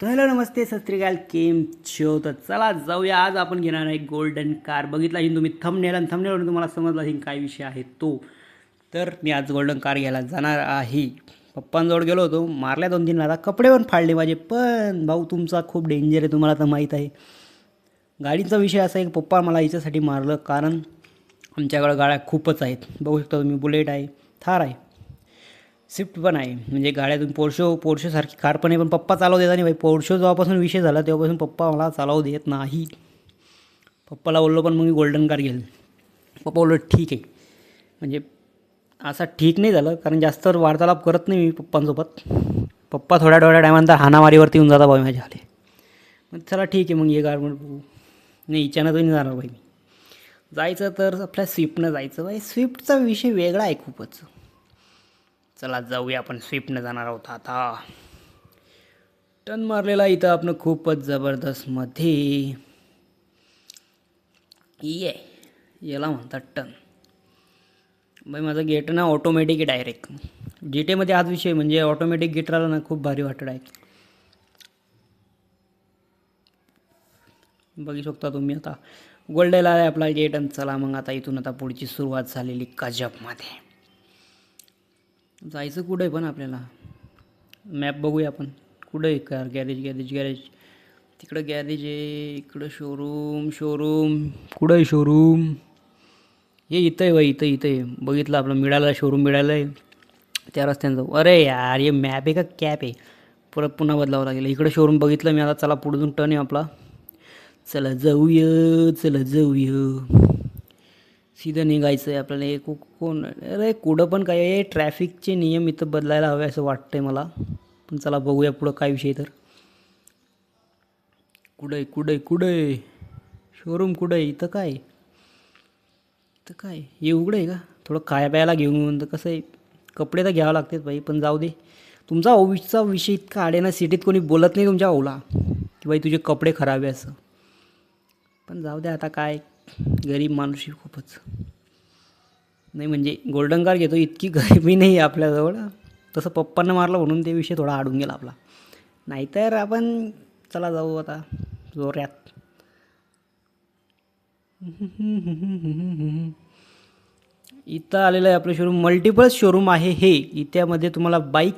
तर हॅलो नमस्ते सत्रिकाल केम छो? तर चला जाऊया. आज आपण घेणार आहे गोल्डन कार बघितला असेल तुम्ही थंबनेल आणि थंबनेलवरून तुम्हाला समजला असेल काय विषय आहे तो. तर मी आज गोल्डन कार घ्यायला जाणार आहे. पप्पांजवळ गेलो होतो. मारल्या दोन तीन आता कपडे पण फाडले माझे. पण भाऊ तुमचा खूप डेंजर आहे तुम्हाला तर माहीत आहे. गाडीचा विषय असा आहे की पप्पा मला याच्यासाठी मारलं. कारण आमच्याकडं गाड्या खूपच आहेत. बघू शकता तुम्ही बुलेट आहे थार आहे. स्विफ्ट पण आहे. म्हणजे गाड्यातून पोर्शो पोर्शोसारखी कार पण आहे पण पप्पा चालवू देत नाही भाई. पोर्शो जेव्हापासून विषय झाला तेव्हापासून पप्पा मला चालवू देत नाही. पप्पाला बोललो पण मग मी गोल्डन कार घेईल. पप्पा बोललो ठीक आहे. म्हणजे असा ठीक नाही झालं कारण जास्त वार्तालाप करत नाही मी पप्पांसोबत. पप्पा थोड्या थोड्या टायमानंतर हानामारीवरती येऊन जाता भाई माझ्या आले. मग चला ठीक आहे मग ये कार म्हणून नाही हिच्यानं तर नाही जाणार भाई मी. जायचं तर आपल्या स्विफ्टनं जायचं. भाई स्विफ्टचा विषय वेगळा आहे खूपच. चला जाऊया आपण. स्विफ्टनं जाणार आहोत आता. टन मारलेला इथं आपण खूपच जबरदस्त मध्ये ये. याला म्हणतात टन बाई माझं गेट ना ऑटोमॅटिक आहे डायरेक्ट जी टेमध्ये आज विषय म्हणजे ऑटोमॅटिक गेट राहिला ना खूप भारी वाटत आहे बघू शकता तुम्ही आता. गोल्डेला आहे आपला गेट आणि चला मग आता इथून आता पुढची सुरुवात झालेली कजपमध्ये जायचं कुठं आहे पण आपल्याला. मॅप बघूया आपण. कुठं आहे कार गॅरेज गॅरेज गॅरेज तिकडं गॅरेज आहे इकडं शोरूम शोरूम कुठं आहे शोरूम हे इथं आहे बाई इथं इथं आहे. बघितलं आपलं मिळालं शोरूम मिळालं आहे. त्या रस्त्यानं जाऊ. अरे यार हे मॅप आहे का? कॅप आहे. परत पुन्हा बदलावं लागेल. इकडं शोरूम बघितलं मी आता. चला पुढून टर्न आहे आपला. चला जाऊया चला जाऊया. सीधं निघायचं आहे आपल्याला. एक कोण अरे कुठं पण काय आहे ट्रॅफिकचे नियम इथं बदलायला हवे असं वाटतं आहे मला. पण चला बघूया पुढं काय विषय तर. कुठं आहे कुठं आहे कुठं आहे? शोरूम कुठं आहे? इथं काय इथं काय? हे उघडं आहे का? थोडं खाया प्यायला घेऊन तर कसं आहे? कपडे तर घ्यावं लागतात बाई पण जाऊ दे. तुमचा ओवीचा विषय इतका आडे ना सिटीत कोणी बोलत नाही तुमच्या ओला की बाई तुझे कपडे खराब आहे असं. पण जाऊ दे आता काय गरीब माणूसही खूपच. नाही म्हणजे गोल्डन कार घेतो इतकी गरिबी नाही आहे आपल्याजवळ. तसं पप्पांना मारलं म्हणून ते विषय थोडा अडून गेला आपला. नाहीतर आपण चला जाऊ आता जोऱ्यात इथं आलेलं आहे आपलं शोरूम मल्टिपल शोरूम आहे हे. इत्यामध्ये तुम्हाला बाईक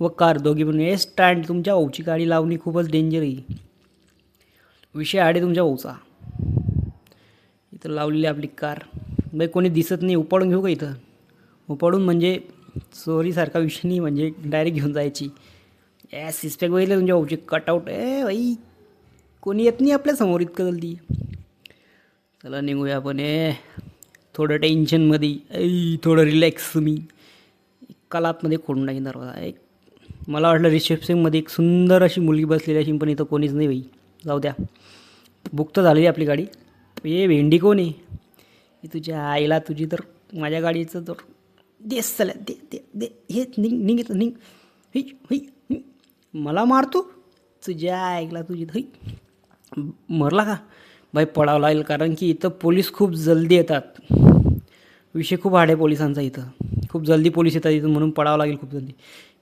व कार दोघी पण हे स्टँड तुमच्या ओची गाडी लावणी खूपच डेंजर आहे. विषय आडे तुमच्या ओचा. इथं लावलेली आपली कार. बाई कोणी दिसत नाही उपाडून घेऊ का इथं? उपाडून म्हणजे चोरीसारखा विषय नाही म्हणजे डायरेक्ट घेऊन जायची. या सिस्पॅक बघितलं तुमच्या भाऊची कटआउट ए बाई कोणी येत नाही आपल्यासमोर इतकं जल्दी. चला निघूया आपण. ए थोडं टेन्शनमध्ये ऐ थोडं रिलॅक्स तुम्ही. कलातमध्ये खोडून टाकीन दरवाजा. एक मला वाटलं रिसेप्शनमध्ये एक सुंदर अशी मुलगी बसलेली अशी पण इथं कोणीच नाही बाई. जाऊ द्या. बुक तर झालेली आपली गाडी. ये भेंडी कोण आहे? तुझ्या आईला तुझी तर माझ्या गाडीचं तर दे चला दे दे दे. हे निघ निघ येतं निघ. हि हि मला मारतो? तुझ्या आईला तुझी हई. मरला का? बाई पडावं लागेल कारण की इथं पोलीस खूप जल्दी येतात. विषय खूप हाड आहे पोलिसांचा इथं. खूप जल्दी पोलीस येतात इथं म्हणून पडावं लागेल खूप जल्दी.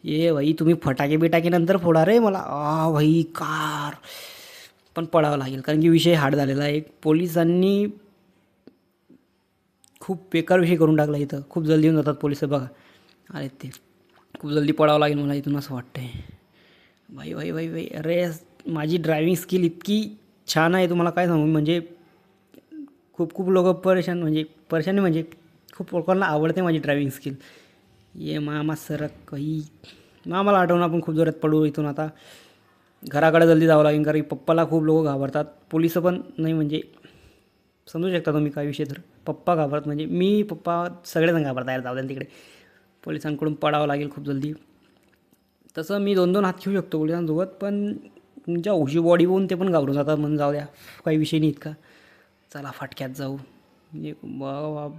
ए भाई तुम्ही फटाके बिटाके नंतर फोडा रे मला. आ भाई कार. पण पडावं लागेल. कारण की विषय हार्ड झालेला आहे. पोलिसांनी खूप बेकार विषय करून टाकला इथं. खूप जल्दी येऊन जातात पोलीस बघा. अरे ते खूप जल्दी पडावं लागेल मला इथून असं वाटतं आहे भाई भाई भाई भाई अरे माझी ड्रायव्हिंग स्किल इतकी छान आहे तुम्हाला काय सांगू? म्हणजे खूप खूप लोक परेशान म्हणजे परेशानी म्हणजे खूप लोकांना आवडते माझी ड्रायव्हिंग स्किल ये मामा सरक काही. मामाला आठवून आपण खूप जोरात पडू इथून आता. घराकडे जल्दी जावं लागेल कारण की पप्पाला खूप लोक घाबरतात. पोलीस पण नाही म्हणजे समजू शकता तुम्ही काय विषय तर. पप्पा घाबरत म्हणजे मी पप्पा सगळेजण घाबरता यार जाऊ द्या तिकडे. पोलिसांकडून पडावं लागेल खूप जल्दी. तसं मी दोन दोन हात घेऊ शकतो पोलिसांसोबत पण तुमच्या उशी बॉडी बघून ते पण घाबरून जातात म्हणून जाऊ द्या. काही विषय नाही इतका. चला फाटक्यात जाऊ. म्हणजे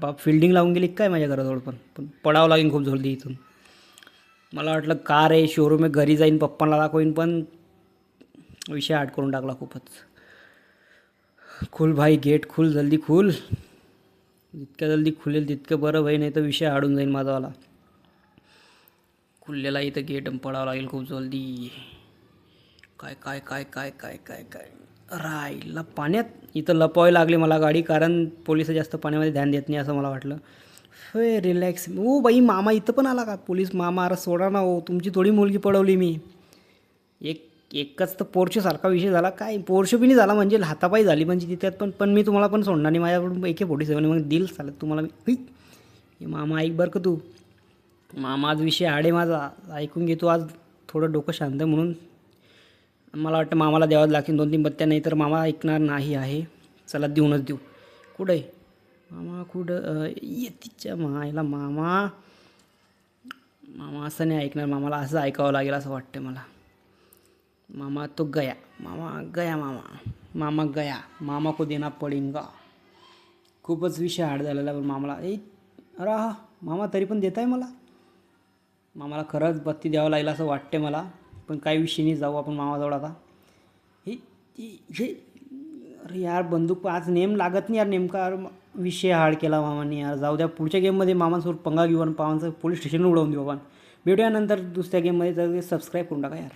बाप फिल्डिंग लावून गेली काय माझ्या घराजवळ पण? पण पडावं लागेल खूप जल्दी इथून. मला वाटलं कार आहे शोरूम आहे घरी जाईन पप्पांना दाखवीन पण विषय आठ करून टाकला खूपच. खुल भाई गेट खुल जल्दी खुल. जितक्या जल्दी खुलेल तितकं बरं भाई नाही तर विषय आडून जाईल माझावाला खुललेला इथं गेट पडावं लागेल खूप जल्दी. काय काय काय काय काय काय काय? राहिला पाण्यात इथं लपवावी लागली मला गाडी कारण पोलीस जास्त पाण्यामध्ये ध्यान देत नाही असं मला वाटलं. फे रिलॅक्स ओ बाई मामा इथं पण आला का? पोलीस मामा अरे सोडा ना हो तुमची थोडी मुलगी पडवली मी. एकच तर पोर्शसारखा विषय झाला. काय पोर्श बी नाही झाला म्हणजे हातापाई झाली म्हणजे तिथे. पण पण मी तुम्हाला पण सोडणार नाही. माझ्याकडून एके फोर्टी सेवन मग दिल चालत तुम्हाला मी. हे मामा ऐक बरं का तू. मामा आज विषय आडे माझा. ऐकून घेतो आज. थोडं डोकं शांत आहे म्हणून. मला वाटतं मामाला द्यावंच लागतील दोन तीन बत्त्या नाही तर मामा ऐकणार नाही आहे. चला देऊनच देऊ. कुठं आहे? मामा कुठं? ये तिच्या मायला मामा. मामा असं नाही ऐकणार. मामाला असं ऐकावं लागेल असं वाटतं मला. मामा तो गया। मामा गया मामा। मामा गया। मामा को देना पडेगा। खूपच विषय हाड झालेला पण मामाला ए अरे हा मामा तरी पण देत आहे मला? मामाला खरंच बत्ती द्यावं लागेल असं वाटते मला पण काही विषय नाही जाऊ आपण मामाजवळ आता. हे हे- अरे यार बंदूक आज नेम लागत नाही यार नेमका यार विषय हाड केला मामाने यार. जाऊ द्या पुढच्या गेममध्ये मामांसोबत पंगा घेऊ आणि पावांचं पोलीस स्टेशन उडवून देऊ आपण. भेटूया नंतर दुसऱ्या गेममध्ये तर सबस्क्राईब करून टाका यार.